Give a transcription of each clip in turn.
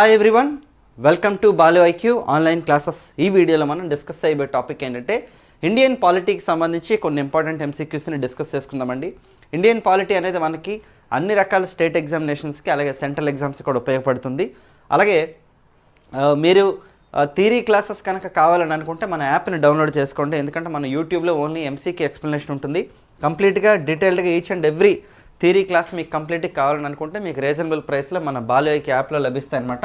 Hi everyone welcome to Balu IQ online classes ఈ వీడియోలో మనం డిస్కస్ అయ్యే టాపిక్ ఏంటంటే ఇండియన్ పాలిటీకి సంబంధించి కొన్ని ఇంపార్టెంట్ ఎంసీక్యూస్ని డిస్కస్ చేసుకుందామండి. ఇండియన్ పాలిటీ అనేది మనకి అన్ని రకాల స్టేట్ ఎగ్జామినేషన్స్కి అలాగే సెంట్రల్ ఎగ్జామ్స్కి కూడా ఉపయోగపడుతుంది. అలాగే మీరు థీరీ క్లాసెస్ కనుక కావాలని అనుకుంటే మన యాప్ని డౌన్లోడ్ చేసుకోండి. ఎందుకంటే మన యూట్యూబ్లో ఓన్లీ ఎంసీకి ఎక్స్ప్లెనేషన్ ఉంటుంది. కంప్లీట్గా డీటెయిల్డ్గా each and every theory class మీకు కంప్లీట్గా కావాలని అనుకుంటే మీకు రీజనబుల్ ప్రైస్లో మన బాలోకి యాప్లో లభిస్తాయి అనమాట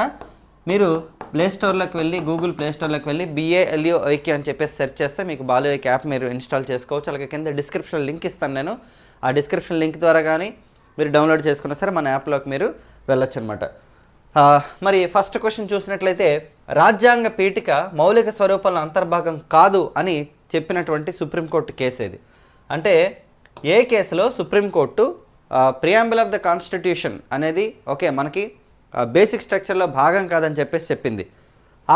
మీరు ప్లే స్టోర్లోకి వెళ్ళి గూగుల్ ప్లే స్టోర్లోకి వెళ్ళి బిఏఎల్యూ ఐకి అని చెప్పేసి సెర్చ్ చేస్తే మీకు బాలోకి యాప్ మీరు ఇన్స్టాల్ చేసుకోవచ్చు. అలాగే కింద డిస్క్రిప్షన్ లింక్ ఇస్తాను నేను. ఆ డిస్క్రిప్షన్ లింక్ ద్వారా కానీ మీరు డౌన్లోడ్ చేసుకున్న సరే మన యాప్లోకి మీరు వెళ్ళొచ్చు అనమాట మరి ఫస్ట్ క్వశ్చన్ చూసినట్లయితే రాజ్యాంగ పీఠిక మౌలిక స్వరూపాల అంతర్భాగం కాదు అని చెప్పినటువంటి సుప్రీంకోర్టు కేసు ఇది అంటే ఏ కేసులో supreme court preamble of the constitution అనేది ఓకే మనకి బేసిక్ స్ట్రక్చర్లో భాగం కాదని చెప్పేసి చెప్పింది.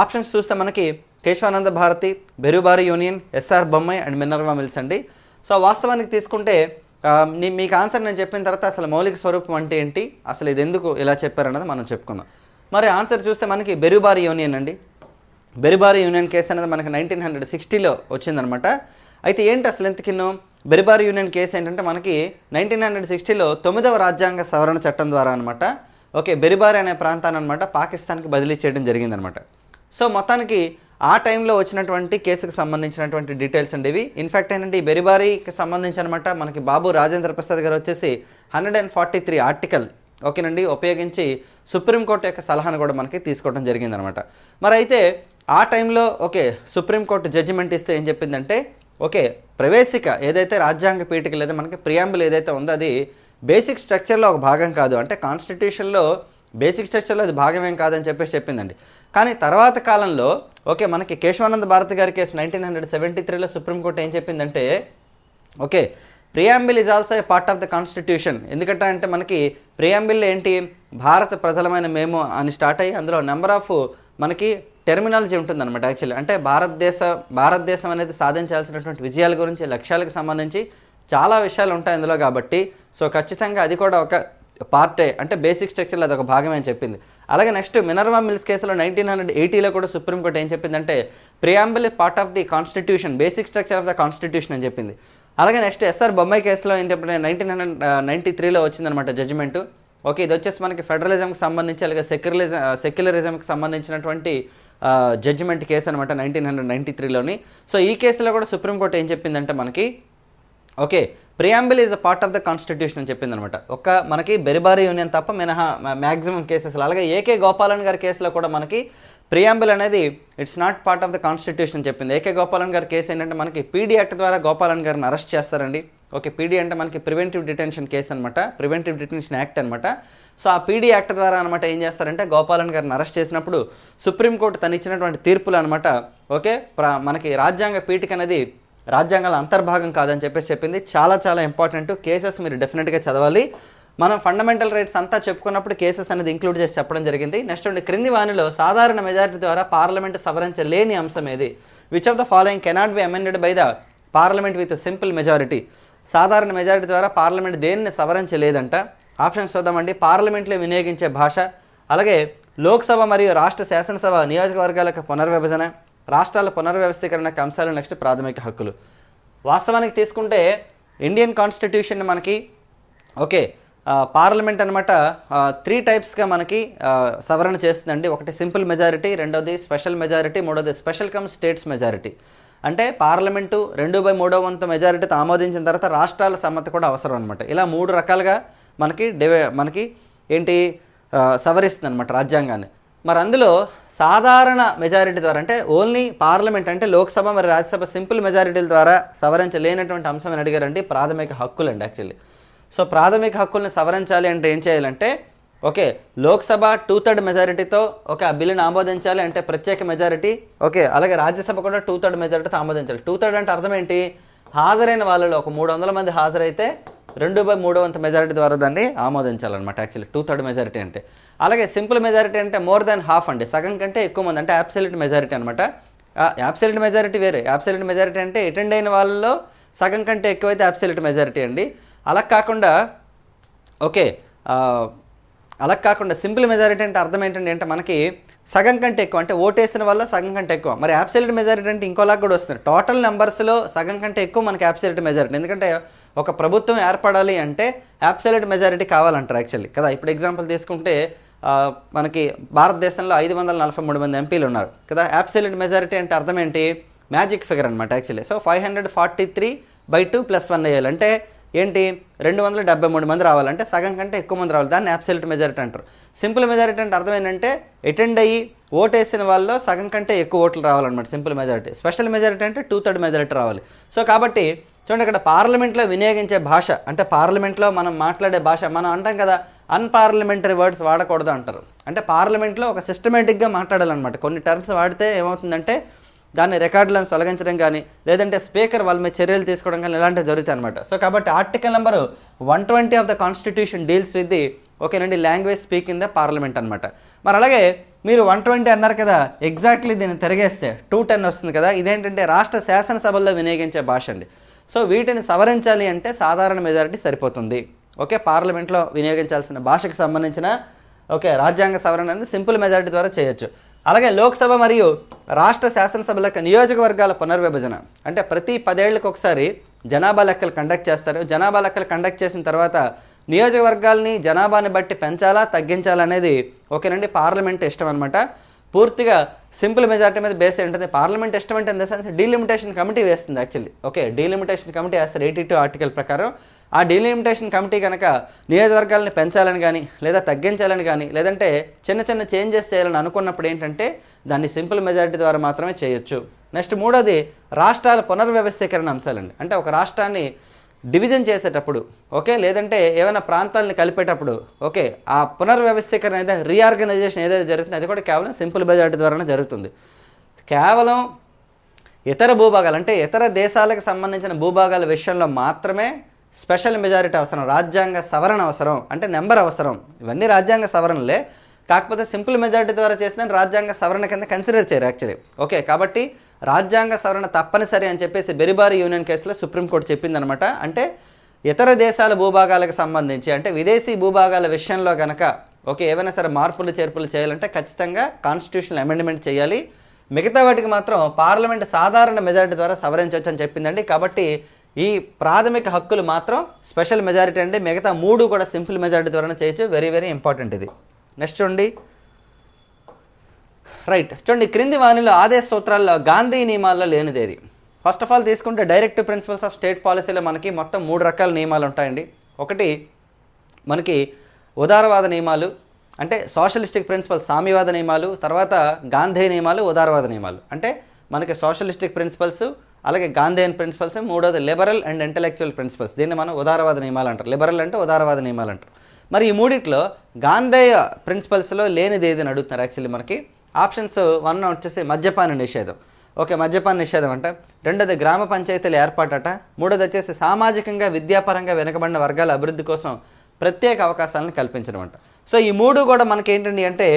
ఆప్షన్స్ చూస్తే మనకి Kesavananda Bharati Berubari union SR Bommai and Minerva mills అండి. సో వాస్తవానికి తీసుకుంటే మీకు ఆన్సర్ నేను చెప్పిన తర్వాత అసలు మౌలిక స్వరూపం అంటే ఏంటి? అసలు ఇది ఎందుకు ఇలా చెప్పారన్నది మనం చెప్పుకుందాం. మరి ఆన్సర్ చూస్తే మనకి బెరుబారి యూనియన్ అండి. బెరుబారి యూనియన్ కేసు అనేది మనకి నైన్టీన్ హండ్రెడ్ సిక్స్టీలో వచ్చిందనమాట అయితే ఏంటి అసలు ఎంత కిన్నో బెరిబార్ యూనియన్ కేసు ఏంటంటే మనకి నైన్టీన్ హండ్రెడ్ సిక్స్టీలో తొమ్మిదవ రాజ్యాంగ సవరణ చట్టం ద్వారా అనమాట ఓకే బెరిబారి అనే ప్రాంతాన్ని అనమాట పాకిస్తాన్కి బదిలీ చేయడం జరిగిందనమాట సో మొత్తానికి ఆ టైంలో వచ్చినటువంటి కేసుకు సంబంధించినటువంటి డీటెయిల్స్ అండి ఇవి. ఇన్ఫ్యాక్ట్ ఏంటంటే ఈ బెరిబారికి సంబంధించి అనమాట మనకి బాబు రాజేంద్ర ప్రసాద్ గారు వచ్చేసి hundred and forty three article ఓకేనండి ఉపయోగించి సుప్రీంకోర్టు యొక్క సలహాను కూడా మనకి తీసుకోవడం జరిగిందనమాట మరి అయితే ఆ టైంలో ఓకే సుప్రీంకోర్టు జడ్జిమెంట్ ఇస్తే ఏం చెప్పిందంటే ఓకే ప్రవేశిక ఏదైతే రాజ్యాంగ పీఠిక లేదా మనకి ప్రియాంబుల్ ఏదైతే ఉందో అది బేసిక్ స్ట్రక్చర్లో ఒక భాగం కాదు. అంటే కాన్స్టిట్యూషన్లో బేసిక్ స్ట్రక్చర్లో అది భాగమేం కాదని చెప్పేసి చెప్పిందండి. కానీ తర్వాత కాలంలో ఓకే మనకి కేశవానంద భారతి గారి కేసు నైన్టీన్ హండ్రెడ్ సెవెంటీ త్రీలో సుప్రీంకోర్టు ఏం చెప్పిందంటే okay preamble is also a part of the constitution ఎందుకంటే అంటే మనకి ప్రియాంబిల్ ఏంటి? భారత ప్రజలమైన మేము అని స్టార్ట్ అయ్యి అందులో నెంబర్ ఆఫ్ మనకి టెర్మినాలజీ ఉంటుందన్నమాట యాక్చువల్లీ అంటే భారతదేశ భారతదేశం అనేది సాధించాల్సినటువంటి విజయాల గురించి లక్ష్యాలకు సంబంధించి చాలా విషయాలు ఉంటాయి అందులో కాబట్టి. సో ఖచ్చితంగా అది కూడా ఒక పార్టే అంటే బేసిక్ స్ట్రక్చర్లో అది ఒక భాగమే అని చెప్పింది. అలాగే నెక్స్ట్ మినర్వా మిల్స్ కేసులో నైన్టీన్ హండ్రెడ్ ఎయిటీలో కూడా సుప్రీంకోర్టు ఏం చెప్పిందంటే preamble part of the constitution basic structure of the constitution అని చెప్పింది. అలాగే నెక్స్ట్ ఎస్ఆర్ బొమ్మాయి కేసులో ఏంటంటే నైన్టీన్ హండ్రెడ్ నైన్టీ త్రీలో వచ్చిందనమాట జడ్జిమెంట్ ఓకే ఇది వచ్చేసి మనకి ఫెడరలిజంకి సంబంధించి అలాగే సెక్యులరిజం సెక్యులరిజంకి సంబంధించినటువంటి జడ్జిమెంట్ కేసు అనమాట నైన్టీన్ హండ్రెడ్ నైంటీ త్రీలోని సో ఈ కేసులో కూడా సుప్రీంకోర్టు ఏం చెప్పిందంటే మనకి okay preamble is a part of the constitution అని చెప్పిందనమాట ఒక ఒక్క మనకి బెరిబారి యూనియన్ తప్ప మినహా మ్యాక్సిమం కేసెస్ అలాగే ఏకే గోపాలన్ గారి కేసులో కూడా మనకి ప్రియాంబిల్ అనేది it's not part of the constitution చెప్పింది. ఏకే గోపాలన్ గారి కేసు ఏంటంటే మనకి పీడీ యాక్ట్ ద్వారా గోపాలన్ గారిని అరెస్ట్ చేస్తారండి. ఓకే పీడీ అంటే మనకి ప్రివెంటివ్ డిటెన్షన్ కేసు అనమాట ప్రివెంటివ్ డిటెన్షన్ యాక్ట్ అనమాట సో ఆ పీడీ యాక్ట్ ద్వారా అనమాట ఏం చేస్తారంటే గోపాలన్ గారిని అరెస్ట్ చేసినప్పుడు సుప్రీంకోర్టు తను ఇచ్చినటువంటి తీర్పులు అనమాట ఓకే మనకి రాజ్యాంగ పీఠిక అనేది రాజ్యాంగాల అంతర్భాగం కాదని చెప్పేసి చెప్పింది. చాలా చాలా ఇంపార్టెంట్ కేసెస్ మీరు డెఫినెట్గా చదవాలి. మనం ఫండమెంటల్ రైట్స్ అంతా చెప్పుకున్నప్పుడు కేసెస్ అనేది ఇంక్లూడ్ చేసి చెప్పడం జరిగింది. నెక్స్ట్ ఉండి క్రింది వాణిలో సాధారణ మెజారిటీ ద్వారా పార్లమెంట్ సవరించలేని అంశం ఏది? Which of the following cannot be amended by the parliament with simple majority సాధారణ మెజారిటీ ద్వారా పార్లమెంట్ దేనిని సవరించలేదంట? ఆప్షన్స్ చూద్దామండి. పార్లమెంట్లో వినియోగించే భాష అలాగే లోక్సభ మరియు రాష్ట్ర శాసనసభ నియోజకవర్గాలకు పునర్విభజన రాష్ట్రాల పునర్వ్యవస్థీకరణకు అంశాలు నెక్స్ట్ ప్రాథమిక హక్కులు. వాస్తవానికి తీసుకుంటే ఇండియన్ కాన్స్టిట్యూషన్ మనకి ఓకే పార్లమెంట్ అనమాట త్రీ టైప్స్గా మనకి సవరణ చేస్తుందండి. ఒకటి సింపుల్ మెజారిటీ రెండోది స్పెషల్ మెజారిటీ మూడోది స్పెషల్ కమ్ స్టేట్స్ మెజారిటీ అంటే పార్లమెంటు రెండు బై మూడో వంతు మెజారిటీతో ఆమోదించిన తర్వాత రాష్ట్రాల సమ్మతి కూడా అవసరం అనమాట ఇలా మూడు రకాలుగా మనకి డివై మనకి ఏంటి సవరిస్తుంది అనమాట రాజ్యాంగాన్ని. మరి అందులో సాధారణ మెజారిటీ ద్వారా అంటే ఓన్లీ పార్లమెంట్ అంటే లోక్సభ మరి రాజ్యసభ సింపుల్ మెజారిటీల ద్వారా సవరించలేనటువంటి అంశం అని అడిగారండి. ప్రాథమిక హక్కులు అండి యాక్చువల్లీ. సో ప్రాథమిక హక్కుల్ని సవరించాలి అంటే ఏం చేయాలంటే ఓకే లోక్సభ టూ థర్డ్ మెజారిటీతో ఓకే ఆ ఆమోదించాలి అంటే ప్రత్యేక మెజారిటీ ఓకే అలాగే రాజ్యసభ కూడా టూ థర్డ్ మెజారిటీతో ఆమోదించాలి. టూ థర్డ్ అంటే అర్థం ఏంటి? హాజరైన వాళ్ళలో ఒక మూడు వందల మంది హాజరైతే రెండు బై మూడో వంత మెజారిటీ ద్వారా దాన్ని ఆమోదించాలన్నమాట యాక్చువల్లీ టూ థర్డ్ మెజారిటీ అంటే. అలాగే సింపుల్ మెజారిటీ అంటే మోర్ దాన్ హాఫ్ అండి. సగం కంటే ఎక్కువ మంది అంటే యాబ్సల్యూట్ మెజారిటీ అనమాట యాబ్సల్యూట్ మెజారిటీ వేరే. యాబ్సల్యూట్ మెజారిటీ అంటే అటెండ్ అయిన వాళ్ళలో సగం కంటే ఎక్కువైతే అబ్సల్యూట్ మెజారిటీ అండి. అలా కాకుండా ఓకే అలా కాకుండా సింపుల్ మెజారిటీ అంటే అర్థం ఏంటంటే అంటే మనకి సగం కంటే ఎక్కువ అంటే ఓటేసిన వల్ల సగం కంటే ఎక్కువ. మరి యాబ్సల్యూట్ మెజారిటీ అంటే ఇంకోలాగా కూడా వస్తుంది. టోటల్ నెంబర్స్లో సగం కంటే ఎక్కువ మనకి యాబ్సల్యూట్ మెజారిటీ. ఎందుకంటే ఒక ప్రభుత్వం ఏర్పడాలి అంటే యాబ్సల్యూట్ మెజారిటీ కావాలంటారు యాక్చువల్లీ కదా. ఇప్పుడు ఎగ్జాంపుల్ తీసుకుంటే మనకి భారతదేశంలో ఐదు వందల నలభై మూడు మంది ఎంపీలు ఉన్నారు కదా. యాబ్సల్యూట్ మెజారిటీ అంటే అర్థం ఏంటి? మ్యాజిక్ ఫిగర్ అనమాట actually so five hundred forty three by two plus one వేయాలి అంటే ఏంటి? రెండు వందల డెబ్బై మూడు మంది రావాలంటే సగం కంటే ఎక్కువ మంది రావాలి. దాన్ని అబ్సల్యూట్ మెజారిటీ అంటారు. సింపుల్ మెజారిటీ అంటే అర్థం ఏంటంటే అటెండ్ అయ్యి ఓటేసిన వాళ్ళు సగం కంటే ఎక్కువ ఓట్లు రావాలన్నమాట సింపుల్ మెజారిటీ స్పెషల్ మెజారిటీ అంటే టూ థర్డ్ మెజారిటీ రావాలి. సో కాబట్టి చూడండి ఇక్కడ పార్లమెంట్లో వినియోగించే భాష అంటే పార్లమెంట్లో మనం మాట్లాడే భాష మనం అంటాం కదా అన్పార్లమెంటరీ వర్డ్స్ వాడకూడదు అంటారు. అంటే పార్లమెంట్లో ఒక సిస్టమేటిక్గా మాట్లాడాలన్నమాట. కొన్ని టర్మ్స్ వాడితే ఏమవుతుందంటే దాన్ని రికార్డులను తొలగించడం కానీ లేదంటే స్పీకర్ వాళ్ళ మీద చర్యలు తీసుకోవడం కానీ ఇలాంటివి జరుగుతాయి అనమాట సో కాబట్టి article number one twenty of the constitution deals with the ఓకేనండి language speak in the parliament అనమాట మరి అలాగే మీరు వన్ ట్వంటీ అన్నారు కదా ఎగ్జాక్ట్లీ దీన్ని తిరిగేస్తే టూ టెన్ వస్తుంది కదా ఇదేంటంటే రాష్ట్ర శాసనసభల్లో వినియోగించే భాష అండి. సో వీటిని సవరించాలి అంటే సాధారణ మెజారిటీ సరిపోతుంది. ఓకే పార్లమెంట్లో వినియోగించాల్సిన భాషకు సంబంధించిన ఓకే రాజ్యాంగ సవరణ అనేది సింపుల్ మెజారిటీ ద్వారా చేయొచ్చు. అలాగే లోక్సభ మరియు రాష్ట్ర శాసనసభల యొక్క నియోజకవర్గాల పునర్విభజన. అంటే ప్రతి పదేళ్ళకు ఒకసారి జనాభా లెక్కలు కండక్ట్ చేస్తారు. జనాభా లెక్కలు కండక్ట్ చేసిన తర్వాత నియోజకవర్గాల్ని జనాభాని బట్టి పెంచాలా తగ్గించాలా అనేది ఓకేనండి పార్లమెంట్ ఇష్టం అనమాట పూర్తిగా సింపుల్ మెజార్టీ మీద బేస్ ఉంటుంది పార్లమెంట్ ఇష్టం అంటే in the sense delimitation committee వేస్తుంది యాక్చువల్లీ. ఓకే డీలిమిటేషన్ కమిటీ వేస్తారు. ఎయిటీ టూ ఆర్టికల్ ప్రకారం ఆ డీలిమిటేషన్ కమిటీ కనుక నియోజకవర్గాలని పెంచాలని కానీ లేదా తగ్గించాలని కానీ లేదంటే చిన్న చిన్న చేంజెస్ చేయాలని అనుకున్నప్పుడు ఏంటంటే దాన్ని సింపుల్ మెజారిటీ ద్వారా మాత్రమే చేయొచ్చు. నెక్స్ట్ మూడోది రాష్ట్రాల పునర్వ్యవస్థీకరణ అంశాలండి. అంటే ఒక రాష్ట్రాన్ని డివిజన్ చేసేటప్పుడు ఓకే? లేదంటే ఏమైనా ప్రాంతాలను కలిపేటప్పుడు ఓకే? ఆ పునర్వ్యవస్థీకరణ ఏదైతే రీఆర్గనైజేషన్ ఏదైతే జరుగుతుందో అది కూడా కేవలం సింపుల్ మెజారిటీ ద్వారానే జరుగుతుంది. కేవలం ఇతర భూభాగాలు అంటే ఇతర దేశాలకు సంబంధించిన భూభాగాల విషయంలో మాత్రమే స్పెషల్ మెజారిటీ అవసరం రాజ్యాంగ సవరణ అవసరం అంటే నెంబర్ అవసరం. ఇవన్నీ రాజ్యాంగ సవరణలే. కాకపోతే సింపుల్ మెజారిటీ ద్వారా చేసిన రాజ్యాంగ సవరణ కింద కన్సిడర్ చేయరు యాక్చువల్లీ ఓకే కాబట్టి రాజ్యాంగ సవరణ తప్పనిసరి అని చెప్పేసి బెరిబారి యూనియన్ కేసులో సుప్రీంకోర్టు చెప్పిందనమాట అంటే ఇతర దేశాల భూభాగాలకు సంబంధించి అంటే విదేశీ భూభాగాల విషయంలో కనుక ఓకే ఏవైనా సరే మార్పులు చేర్పులు చేయాలంటే ఖచ్చితంగా కాన్స్టిట్యూషనల్ అమెండ్మెంట్ చేయాలి. మిగతా వాటికి మాత్రం పార్లమెంట్ సాధారణ మెజారిటీ ద్వారా సవరించవచ్చు అని చెప్పిందండి. కాబట్టి ఈ ప్రాథమిక హక్కులు మాత్రం స్పెషల్ మెజారిటీ అండి. మిగతా మూడు కూడా సింపుల్ మెజారిటీ ద్వారానే చేయొచ్చు. వెరీ వెరీ ఇంపార్టెంట్ ఇది. నెక్స్ట్ చూడండి. రైట్ చూడండి క్రింది వాణిలో ఆదేశ సూత్రాల్లో గాంధీ నియమాల్లో లేనిదేది ఫస్ట్ ఆఫ్ ఆల్ తీసుకుంటే డైరెక్ట్ ప్రిన్సిపల్స్ ఆఫ్ స్టేట్ పాలసీలో మనకి మొత్తం మూడు రకాల నియమాలు ఉంటాయండి. ఒకటి మనకి ఉదారవాద నియమాలు అంటే సోషలిస్టిక్ ప్రిన్సిపల్ సామ్యవాద నియమాలు తర్వాత గాంధీ నియమాలు ఉదారవాద నియమాలు. అంటే మనకి సోషలిస్టిక్ ప్రిన్సిపల్స్ అలాగే గాంధీయన్ ప్రిన్సిపల్స్ మూడోది లిబరల్ అండ్ ఇంటలెక్చువల్ ప్రిన్సిపల్స్ దీన్ని మనం ఉదారవాద నియమాలు అంటారు. లిబరల్ అంటే ఉదారవాద నియమాలు అంటారు. మరి ఈ మూడిట్లో గాంధేయ ప్రిన్సిపల్స్లో లేనిది ఏదని అడుగుతున్నారు యాక్చువల్లీ మనకి. ఆప్షన్స్ వన్ వచ్చేసి మద్యపాన నిషేధం. ఓకే మద్యపాన నిషేధం అంట. రెండోది గ్రామ పంచాయతీల ఏర్పాటట. మూడోది వచ్చేసి సామాజికంగా విద్యాపరంగా వెనుకబడిన వర్గాల అభివృద్ధి కోసం ప్రత్యేక అవకాశాలను కల్పించడం అంట. సో ఈ మూడు కూడా మనకి ఏంటండి అంటే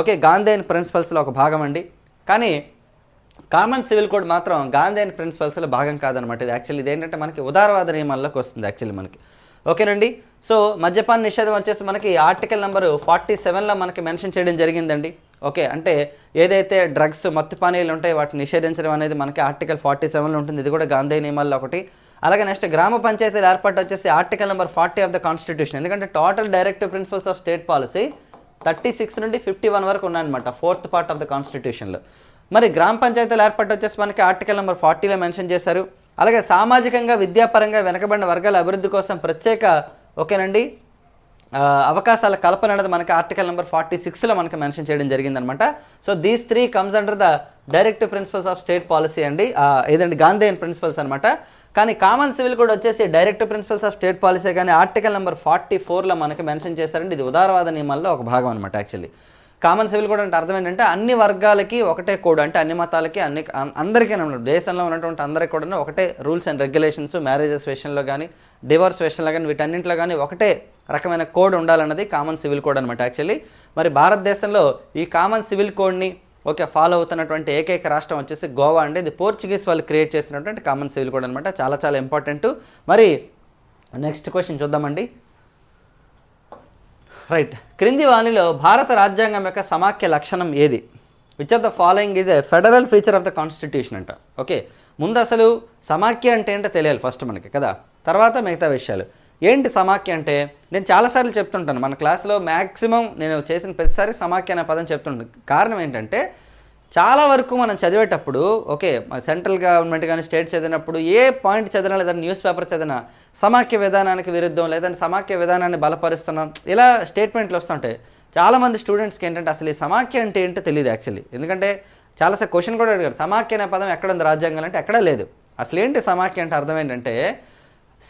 ఓకే గాంధేయన్ ప్రిన్సిపల్స్లో ఒక భాగం అండి. కానీ కామన్ సివిల్ కోడ్ మాత్రం గాంధేయన్ ప్రిన్సిపల్స్లో భాగం కాదనమాట. ఇది యాక్చువల్లీ ఇది ఏంటంటే మనకి ఉదారవాద నియమాల్లోకి వస్తుంది యాక్చువల్లీ మనకి. ఓకేనండి? సో మద్యపాన నిషేధం వచ్చేసి మనకి ఆర్టికల్ నెంబర్ ఫార్టీ సెవెన్లో మనకి మెన్షన్ చేయడం జరిగిందండి. ఓకే అంటే ఏదైతే డ్రగ్స్ మత్తు పానీయాలు ఉంటాయో వాటిని నిషేధించడం అనేది మనకి ఆర్టికల్ ఫార్టీ సెవెన్లో ఉంటుంది. ఇది కూడా గాంధీ నియమాల్లో ఒకటి. అలాగే నెక్స్ట్ గ్రామ పంచాయతీల ఏర్పాటు వచ్చేసి article number forty of the constitution. ఎందుకంటే total directive principles of state policy thirty six నుండి ఫిఫ్టీ వన్ వరకు ఉన్నాయన్నమాట ఫోర్త్ పార్ట్ ఆఫ్ ద కాన్స్టిట్యూషన్లో. మరి గ్రామ పంచాయతీల ఏర్పాటు వచ్చేసి మనకి ఆర్టికల్ నెంబర్ ఫార్టీలో మెన్షన్ చేశారు. అలాగే సామాజికంగా విద్యాపరంగా వెనకబడిన వర్గాల అభివృద్ధి కోసం ప్రత్యేక ఓకేనండి? అవకాశాల కల్పన అనేది మనకి ఆర్టికల్ నెంబర్ ఫార్టీ సిక్స్లో మనకి మెన్షన్ చేయడం జరిగిందనమాట. So these three comes under the directive principles of state policy అండి. ఏదండి? గాంధీయన్ ప్రిన్సిపల్స్ అనమాట కానీ కామన్ సివిల్ కూడా వచ్చేసి directive principles of state policy కానీ ఆర్టికల్ నెంబర్ ఫార్టీ ఫోర్లో మనకి మెన్షన్ చేశారండి. ఇది ఉదారవాద నియమాల్లో ఒక భాగం అనమాట యాక్చువల్లీ. కామన్ సివిల్ కోడ్ అంటే అర్థం ఏంటంటే అన్ని వర్గాలకి ఒకటే కోడ్ అంటే అన్ని మతాలకి అన్ని అందరికీ దేశంలో ఉన్నటువంటి అందరికీ కూడా ఒకటే రూల్స్ అండ్ రెగ్యులేషన్స్ మ్యారేజెస్ విషయంలో కానీ డివోర్స్ విషయంలో కానీ వీటన్నింటిలో కానీ ఒకటే రకమైన కోడ్ ఉండాలన్నది కామన్ సివిల్ కోడ్ అనమాట యాక్చువల్లీ మరి భారతదేశంలో ఈ కామన్ సివిల్ కోడ్ని ఓకే ఫాలో అవుతున్నటువంటి ఏకైక రాష్ట్రం వచ్చేసి గోవా అండి. ఇది పోర్చుగీస్ వాళ్ళు క్రియేట్ చేసినటువంటి కామన్ సివిల్ కోడ్ అనమాట చాలా చాలా ఇంపార్టెంట్. మరి నెక్స్ట్ క్వశ్చన్ చూద్దామండి. రైట్ క్రింది వాణిలో భారత రాజ్యాంగం యొక్క సమాఖ్య లక్షణం ఏది? Which of the following is a federal feature of the constitution అంట. ఓకే ముందు అసలు సమాఖ్య అంటే ఏంటో తెలియాలి ఫస్ట్ మనకి కదా? తర్వాత మిగతా విషయాలు. ఏంటి సమాఖ్య అంటే? నేను చాలాసార్లు చెప్తుంటాను. మన క్లాస్లో మ్యాక్సిమం నేను చేసిన ప్రతిసారి సమాఖ్య అనే పదం చెప్తుంటాను. కారణం ఏంటంటే చాలా వరకు మనం చదివేటప్పుడు ఓకే సెంట్రల్ గవర్నమెంట్ కానీ స్టేట్ చదివినప్పుడు ఏ పాయింట్ చదివినా లేదా న్యూస్ పేపర్ చదివినా సమాఖ్య విధానానికి విరుద్ధం లేదని సమాఖ్య విధానాన్ని బలపరుస్తున్నాం ఇలా స్టేట్మెంట్లు వస్తుంటాయి. చాలామంది స్టూడెంట్స్కి ఏంటంటే అసలు ఈ సమాఖ్య అంటే ఏంటో తెలియదు యాక్చువల్లీ. ఎందుకంటే చాలాసార్లు క్వశ్చన్ కూడా అడిగారు సమాఖ్య అనే పదం ఎక్కడ ఉంది? రాజ్యాంగంలో అంటే ఎక్కడా లేదు. అసలు ఏంటి సమాఖ్య అంటే అర్థం ఏంటంటే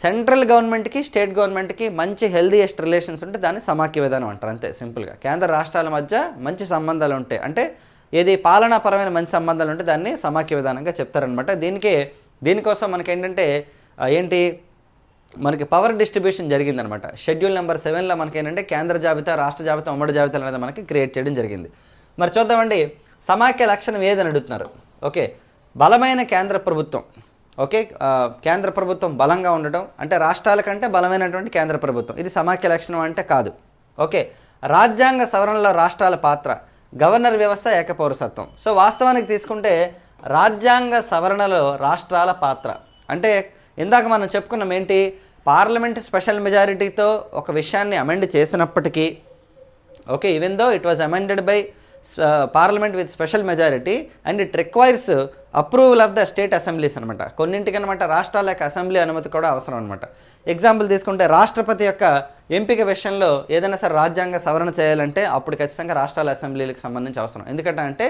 సెంట్రల్ గవర్నమెంట్కి స్టేట్ గవర్నమెంట్కి మంచి హెల్దీయెస్ట్ రిలేషన్స్ ఉంటే దాన్ని సమాఖ్య విధానం అంటారు అంతే సింపుల్గా. కేంద్ర రాష్ట్రాల మధ్య మంచి సంబంధాలు ఉంటాయి. అంటే ఏది పాలనాపరమైన మంచి సంబంధాలు ఉంటే దాన్ని సమాఖ్య విధానంగా చెప్తారనమాట దీనికి దీనికోసం మనకి ఏంటంటే ఏంటి మనకి పవర్ డిస్ట్రిబ్యూషన్ జరిగిందనమాట షెడ్యూల్ నెంబర్ సెవెన్లో మనకి ఏంటంటే కేంద్ర జాబితా రాష్ట్ర జాబితా ఉమ్మడి జాబితా అనేది మనకి క్రియేట్ చేయడం జరిగింది. మరి చూద్దామండి సమాఖ్య లక్షణం ఏదని అడుగుతున్నారు. ఓకే బలమైన కేంద్ర ప్రభుత్వం. ఓకే కేంద్ర ప్రభుత్వం బలంగా ఉండటం అంటే రాష్ట్రాల కంటే బలమైనటువంటి కేంద్ర ప్రభుత్వం. ఇది సమాఖ్య లక్షణం అంటే కాదు. ఓకే రాజ్యాంగ సవరణలో రాష్ట్రాల పాత్ర. గవర్నర్ వ్యవస్థ ఏకపౌరసత్వం. సో వాస్తవానికి తీసుకుంటే రాజ్యాంగ సవరణలో రాష్ట్రాల పాత్ర. అంటే ఇందాక మనం చెప్పుకున్నాం ఏంటి? పార్లమెంట్ స్పెషల్ మెజారిటీతో ఒక విషయాన్ని అమెండ్ చేసినప్పటికీ okay even though it was amended by parliament with special majority and it requires approval of the state assemblies అనమాట కొన్నింటికి అనమాట రాష్ట్రాల యొక్క అసెంబ్లీ అనుమతి కూడా అవసరం అనమాట ఎగ్జాంపుల్ తీసుకుంటే రాష్ట్రపతి యొక్క ఎంపిక విషయంలో ఏదైనా సరే రాజ్యాంగ సవరణ చేయాలంటే అప్పుడు ఖచ్చితంగా రాష్ట్రాల అసెంబ్లీలకు సంబంధించి అవసరం. ఎందుకంటే అంటే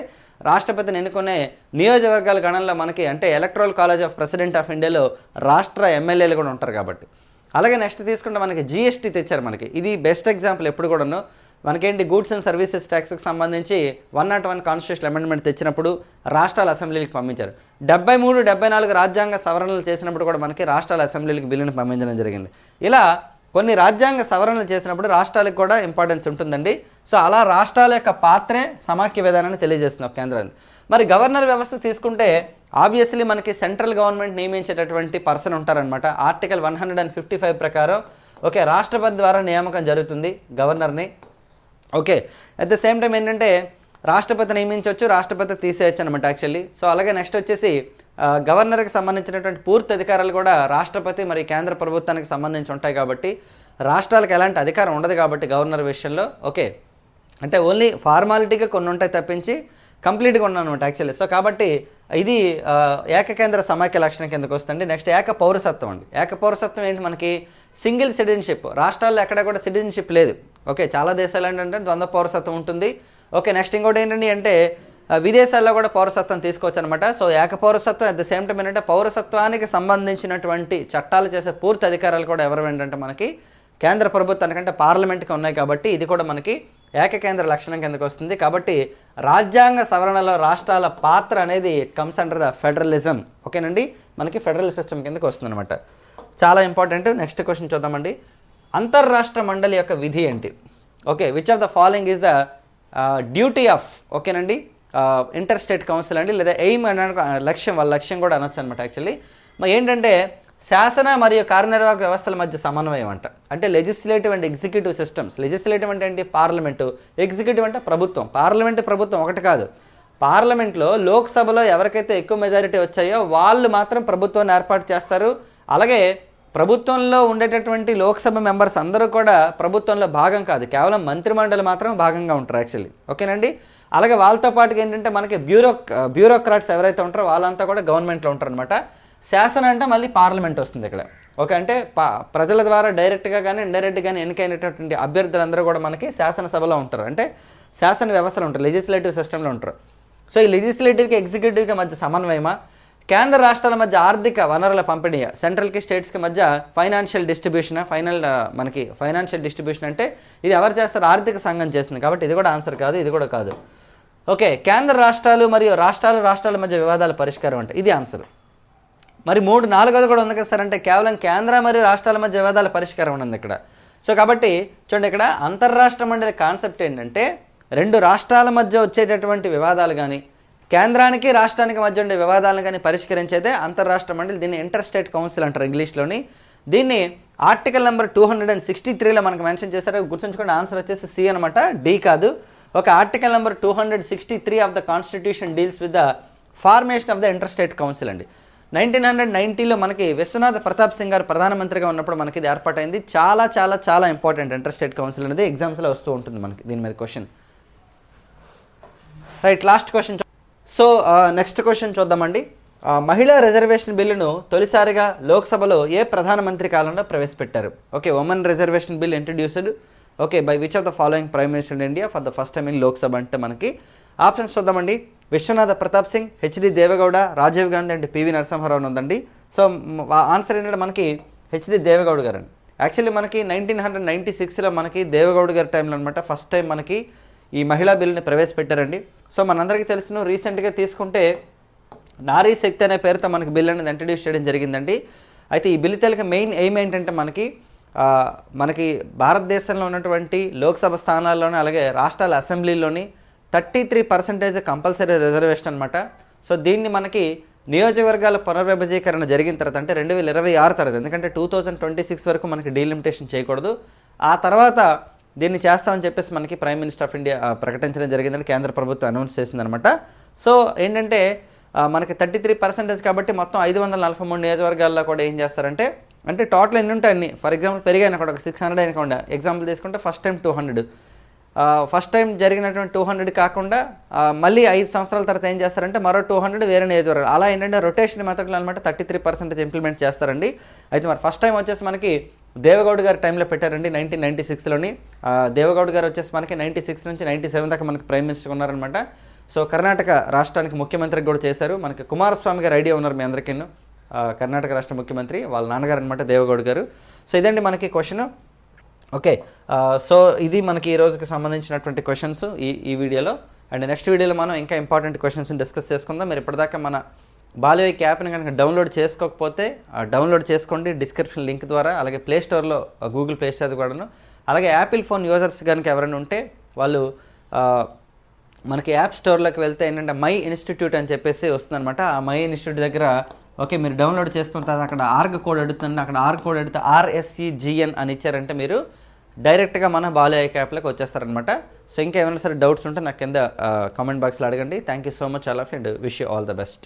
రాష్ట్రపతిని ఎన్నుకునే నియోజకవర్గాల గణంలో మనకి అంటే electoral college of president of ఇండియాలో రాష్ట్ర ఎమ్మెల్యేలు కూడా ఉంటారు కాబట్టి. అలాగే నెక్స్ట్ తీసుకుంటే మనకి జిఎస్టీ తెచ్చారు మనకి. ఇది బెస్ట్ ఎగ్జాంపుల్ ఎప్పుడు కూడాను. మనకేంటి గూడ్స్ అండ్ సర్వీసెస్ ట్యాక్స్కి సంబంధించి one not one constitution amendment తెచ్చినప్పుడు రాష్ట్రాల అసెంబ్లీలకు పంపించారు. డెబ్బై మూడు డెబ్బై నాలుగు రాజ్యాంగ సవరణలు చేసినప్పుడు కూడా మనకి రాష్ట్రాల అసెంబ్లీలకు బిల్లును పంపించడం జరిగింది. ఇలా కొన్ని రాజ్యాంగ సవరణలు చేసినప్పుడు రాష్ట్రాలకు కూడా ఇంపార్టెన్స్ ఉంటుందండి. సో అలా రాష్ట్రాల యొక్క పాత్రే సమాఖ్య విధానాన్ని తెలియజేస్తుంది ఒక కేంద్రాన్ని మరి గవర్నర్ వ్యవస్థ తీసుకుంటే ఆబ్వియస్లీ మనకి సెంట్రల్ గవర్నమెంట్ నియమించేటటువంటి పర్సన్ ఉంటారనమాట article one hundred and fifty five ప్రకారం ఓకే రాష్ట్రపతి ద్వారా నియామకం జరుగుతుంది గవర్నర్ని. Okay. At the same time ఏంటంటే రాష్ట్రపతి నియమించవచ్చు రాష్ట్రపతి తీసేయచ్చు అనమాట యాక్చువల్లీ సో అలాగే నెక్స్ట్ వచ్చేసి గవర్నర్కి సంబంధించినటువంటి పూర్తి అధికారాలు కూడా రాష్ట్రపతి మరి కేంద్ర ప్రభుత్వానికి సంబంధించి ఉంటాయి కాబట్టి రాష్ట్రాలకు ఎలాంటి అధికారం ఉండదు కాబట్టి గవర్నర్ విషయంలో. ఓకే. అంటే ఓన్లీ ఫార్మాలిటీగా కొన్ని ఉంటాయి తప్పించి కంప్లీట్గా ఉన్నాను అనమాట యాక్చువల్లీ సో కాబట్టి ఇది ఏకకేంద్ర సమాఖ్య లక్షణం కిందకు వస్తుంది. నెక్స్ట్ ఏక పౌరసత్వం అండి. ఏక పౌరసత్వం ఏంటి? మనకి సింగిల్ సిటిజన్షిప్. రాష్ట్రాల్లో ఎక్కడ కూడా సిటిజన్షిప్ లేదు. ఓకే చాలా దేశాలు ఏంటంటే ద్వంద్వ పౌరసత్వం ఉంటుంది. ఓకే నెక్స్ట్ ఇంకోటి ఏంటండి అంటే విదేశాల్లో కూడా పౌరసత్వం తీసుకోవచ్చు అనమాట సో ఏక పౌరసత్వం అట్ ద సేమ్ టైం ఏంటంటే పౌరసత్వానికి సంబంధించినటువంటి చట్టాలు చేసే పూర్తి అధికారాలు కూడా ఎవరు ఏంటంటే మనకి కేంద్ర ప్రభుత్వానికంటే పార్లమెంట్కి ఉన్నాయి కాబట్టి ఇది కూడా మనకి ఏకకేంద్ర లక్షణం కిందకు వస్తుంది. కాబట్టి రాజ్యాంగ సవరణలో రాష్ట్రాల పాత్ర అనేది కమ్స్ అండర్ ద ఫెడరలిజం ఓకేనండి? మనకి ఫెడరల్ సిస్టమ్ కిందకు వస్తుంది అనమాట చాలా ఇంపార్టెంట్ నెక్స్ట్ క్వశ్చన్ చూద్దామండి. అంతర్రాష్ట్ర మండలి యొక్క విధి ఏంటి? Okay which of the following is the duty of ఓకేనండి? ఇంటర్ స్టేట్ కౌన్సిల్ అండి లేదా ఎయిమ్ అని లక్ష్యం వాళ్ళ లక్ష్యం కూడా అనొచ్చు అనమాట యాక్చువల్లీ మరి ఏంటంటే శాసన మరియు కార్యనిర్వాహక వ్యవస్థల మధ్య సమన్వయం అంట. అంటే legislative and executive systems legislative అంటే ఏంటి? పార్లమెంటు ఎగ్జిక్యూటివ్ అంటే ప్రభుత్వం. పార్లమెంట్ ప్రభుత్వం ఒకటి కాదు. పార్లమెంట్లో లోక్సభలో ఎవరికైతే ఎక్కువ మెజారిటీ వచ్చాయో వాళ్ళు మాత్రం ప్రభుత్వాన్ని ఏర్పాటు చేస్తారు. అలాగే ప్రభుత్వంలో ఉండేటటువంటి లోక్సభ మెంబర్స్ అందరూ కూడా ప్రభుత్వంలో భాగం కాదు. కేవలం మంత్రిమండలి మాత్రం భాగంగా ఉంటారు యాక్చువల్లీ. ఓకేనండి? అలాగే వాళ్ళతో పాటుగా ఏంటంటే మనకి బ్యూరో బ్యూరోక్రాట్స్ ఎవరైతే ఉంటారో వాళ్ళంతా కూడా గవర్నమెంట్లో ఉంటారు అనమాట శాసన అంటే మళ్ళీ పార్లమెంట్ వస్తుంది ఇక్కడ. ఓకే అంటే పా ప్రజల ద్వారా డైరెక్ట్గా కానీ ఇండైరెక్ట్గా కానీ ఎన్నికైనటువంటి అభ్యర్థులందరూ కూడా మనకి శాసనసభలో ఉంటారు. అంటే శాసన వ్యవస్థలో ఉంటారు. లెజిస్లేటివ్ సిస్టంలో ఉంటారు. సో ఈ లెజిస్లేటివ్కి ఎగ్జిక్యూటివ్కి మధ్య సమన్వయమా? కేంద్ర రాష్ట్రాల మధ్య ఆర్థిక వనరుల పంపిణీ సెంట్రల్కి స్టేట్స్కి మధ్య ఫైనాన్షియల్ డిస్ట్రిబ్యూషన్ ఫైనల్ మనకి ఫైనాన్షియల్ డిస్ట్రిబ్యూషన్ అంటే ఇది ఎవరు చేస్తారు? ఆర్థిక సంఘం చేస్తుంది. కాబట్టి ఇది కూడా ఆన్సర్ కాదు ఇది కూడా కాదు. ఓకే కేంద్ర రాష్ట్రాలు మరియు రాష్ట్రాలు రాష్ట్రాల మధ్య వివాదాల పరిష్కారం అంటే ఇది ఆన్సర్. మరి మూడు నాలుగోది కూడా ఉంది కదా సార్ అంటే కేవలం కేంద్ర మరియు రాష్ట్రాల మధ్య వివాదాల పరిష్కారం ఉంది ఇక్కడ. సో కాబట్టి చూడండి ఇక్కడ అంతర్రాష్ట్ర మండలి కాన్సెప్ట్ ఏంటంటే రెండు రాష్ట్రాల మధ్య వచ్చేటటువంటి వివాదాలు కానీ కేంద్రానికి రాష్ట్రానికి మధ్య ఉండే వివాదాలను కానీ పరిష్కరించేదే అంతర్రాష్ట్ర మండలి. దీన్ని ఇంటర్ స్టేట్ కౌన్సిల్ అంటారు ఇంగ్లీష్లోని. దీన్ని article number two hundred and sixty త్రీలో మనకు మెన్షన్ చేశారు. గుర్తుంచుకోండి ఆన్సర్ వచ్చేసి సి అనమాట డి కాదు. ఒక article number two hundred sixty three of the constitution deals with the formation of the interstate council అండి. నైన్టీన్ హండ్రెడ్ నైన్టీలో మనకి విశ్వనాథ్ ప్రతాప్ సింగ్ గారు ప్రధానమంత్రిగా ఉన్నప్పుడు మనకి ఇది ఏర్పాటైంది. చాలా చాలా చాలా ఇంపార్టెంట్ ఇంటర్స్టేట్ కౌన్సిల్ అనేది ఎగ్జామ్స్లో వస్తూ ఉంటుంది మనకి దీని మీద question. Right last question so next question చూద్దామండి. మహిళా రిజర్వేషన్ బిల్లును తొలిసారిగా లోక్సభలో ఏ ప్రధానమంత్రి కాలంలో ప్రవేశపెట్టారు? Okay women reservation bill introduced okay by which of the following prime minister India for the first time in Lok Sabha అంటే మనకి ఆప్షన్స్ చూద్దామండి. Vishwanath Pratap Singh HD Deve Gowda Rajiv Gandhi and PV Narasimha Rao ఉందండి. So answer ఏంటంటే మనకి HD Deve Gowda గారు అండి actually మనకి nineteen hundred ninety సిక్స్లో మనకి దేవగౌడ గారి టైంలో అనమాట ఫస్ట్ టైం మనకి ఈ మహిళా బిల్లుని ప్రవేశపెట్టారండి. సో మనందరికీ తెలుసును రీసెంట్గా తీసుకుంటే నారీ శక్తి అనే పేరుతో మనకి బిల్ అనేది ఇంట్రడ్యూస్ చేయడం జరిగిందండి. అయితే ఈ బిల్లు తెలుగు మెయిన్ ఎయిమ్ ఏంటంటే మనకి మనకి భారతదేశంలో ఉన్నటువంటి లోక్సభ స్థానాల్లోని అలాగే రాష్ట్రాల అసెంబ్లీలోని thirty three percentage compulsory reservation అనమాట సో దీన్ని మనకి నియోజకవర్గాల పునర్విభజీకరణ జరిగిన తర్వాత అంటే రెండు వేల ఇరవై ఆరు తర్వాత ఎందుకంటే టూ థౌజండ్ ట్వంటీ సిక్స్ వరకు మనకి డీలిమిటేషన్ చేయకూడదు. ఆ తర్వాత దీన్ని చేస్తామని చెప్పేసి మనకి ప్రైమ్ మినిస్టర్ ఆఫ్ ఇండియా ప్రకటించడం జరిగిందని కేంద్ర ప్రభుత్వం అనౌన్స్ చేసిందనమాట. సో ఏంటంటే మనకి థర్టీ త్రీ పర్సెంటేజ్ కాబట్టి మొత్తం ఐదు వందల నలభై మూడు నియోజకవర్గాల్లో కూడా ఏం చేస్తారంటే అంటే టోటల్ ఎన్ని ఉంటాయి అన్ని? ఫర్ ఎగ్జాంపుల్ పెరిగాయి కూడా ఒక సిక్స్ హండ్రెడ్ అయినకుండా ఎగ్జాంపుల్ తీసుకుంటే first time two hundred first time జరిగినటువంటి టూ హండ్రెడ్ కాకుండా మళ్ళీ ఐదు సంవత్సరాల తర్వాత ఏం చేస్తారంటే మరో టూ హండ్రెడ్ వేరే నియోజకవర్గాలు. అలా ఏంటంటే రొటేషన్ మెథడ్లో అనమాట థర్టీ త్రీ పర్సెంటేజ్ ఇంప్లిమెంట్ చేస్తారండి. అయితే మరి ఫస్ట్ టైం వచ్చేసి మనకి దేవగౌడ్ గారి టైంలో పెట్టారండి నైన్టీన్ నైన్టీ సిక్స్లోని దేవగౌడ్ గారు వచ్చేసి మనకి నైన్టీ సిక్స్ నుంచి నైన్టీ సెవెన్ దాకా మనకి ప్రైమ్ మినిస్టర్ ఉన్నారనమాట సో కర్ణాటక రాష్ట్రానికి ముఖ్యమంత్రికి కూడా చేశారు. మనకి కుమారస్వామి గారు ఐడియా ఉన్నారు మీ అందరికీ. కర్ణాటక రాష్ట్ర ముఖ్యమంత్రి వాళ్ళ నాన్నగారు అనమాట దేవగౌడ్ గారు. సో ఇదండి మనకి క్వశ్చన్. ఓకే సో ఇది మనకి ఈ రోజుకి సంబంధించినటువంటి క్వశ్చన్స్ ఈ ఈ వీడియోలో. అండ్ నెక్స్ట్ వీడియోలో మనం ఇంకా ఇంపార్టెంట్ క్వశ్చన్స్ డిస్కస్ చేసుకుందాం. మీరు ఇప్పటిదాకా మన బాలివైక్ యాప్ని కనుక డౌన్లోడ్ చేసుకోకపోతే డౌన్లోడ్ చేసుకోండి. డిస్క్రిప్షన్ లింక్ ద్వారా అలాగే ప్లే స్టోర్లో గూగుల్ ప్లే స్టోర్ కూడాను. అలాగే యాపిల్ ఫోన్ యూజర్స్ కనుక ఎవరైనా ఉంటే వాళ్ళు మనకి యాప్ స్టోర్లోకి వెళ్తే ఏంటంటే మై ఇన్స్టిట్యూట్ అని చెప్పేసి వస్తుందన్నమాట. ఆ మై ఇన్స్టిట్యూట్ దగ్గర ఓకే మీరు డౌన్లోడ్ చేసుకున్న తర్వాత అక్కడ ఆర్గ్ కోడ్ అడుగుతుంది అక్కడ ఆర్గ్ కోడ్ అడిగితే ఆర్ఎస్సిజిఎన్ అని ఇచ్చారంటే మీరు డైరెక్ట్గా మన బాలే యాప్లోకి వచ్చేస్తారనమాట సో ఇంకా ఏమైనా సరే డౌట్స్ ఉంటే నాకు కింద కామెంట్ బాక్స్లో అడగండి. Thank you so much all of and wish you all the best